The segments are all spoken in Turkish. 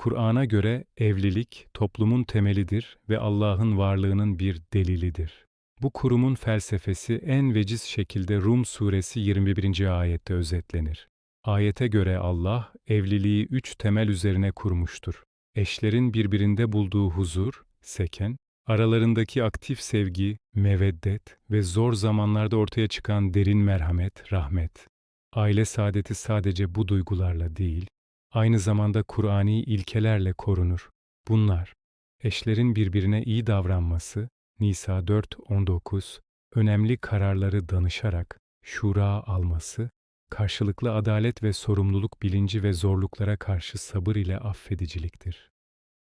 Kur'an'a göre evlilik toplumun temelidir ve Allah'ın varlığının bir delilidir. Bu kurumun felsefesi en veciz şekilde Rum suresi 21. ayette özetlenir. Ayete göre Allah evliliği üç temel üzerine kurmuştur. Eşlerin birbirinde bulduğu huzur, seken, aralarındaki aktif sevgi, meveddet ve zor zamanlarda ortaya çıkan derin merhamet, rahmet. Aile saadeti sadece bu duygularla değil, aynı zamanda Kur'ani ilkelerle korunur. Bunlar, eşlerin birbirine iyi davranması, Nisa 4.19, önemli kararları danışarak, şura alması, karşılıklı adalet ve sorumluluk bilinci ve zorluklara karşı sabır ile affediciliktir.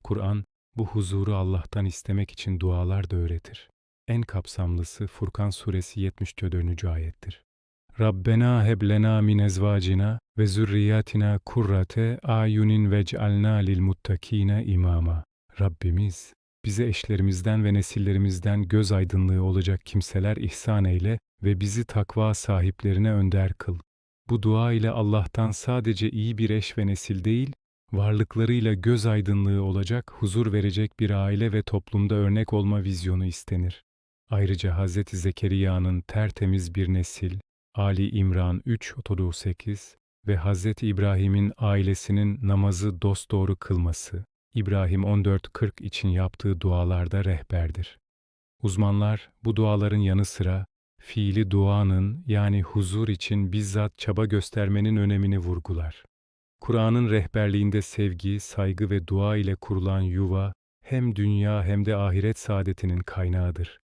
Kur'an, bu huzuru Allah'tan istemek için dualar da öğretir. En kapsamlısı Furkan suresi 74. ayettir. Rabbena heb lena min ezvacina ve zürriyatina kurrate ayunin vec'alna lil muttakine imama. Rabbimiz, bize eşlerimizden ve nesillerimizden göz aydınlığı olacak kimseler ihsan eyle ve bizi takva sahiplerine önder kıl. Bu dua ile Allah'tan sadece iyi bir eş ve nesil değil, varlıklarıyla göz aydınlığı olacak, huzur verecek bir aile ve toplumda örnek olma vizyonu istenir. Ayrıca Hz. Zekeriya'nın tertemiz bir nesil, Ali İmran 3.38 ve Hz. İbrahim'in ailesinin namazı dosdoğru kılması, İbrahim 14.40 için yaptığı dualarda rehberdir. Uzmanlar bu duaların yanı sıra fiili duanın yani huzur için bizzat çaba göstermenin önemini vurgular. Kur'an'ın rehberliğinde sevgi, saygı ve dua ile kurulan yuva hem dünya hem de ahiret saadetinin kaynağıdır.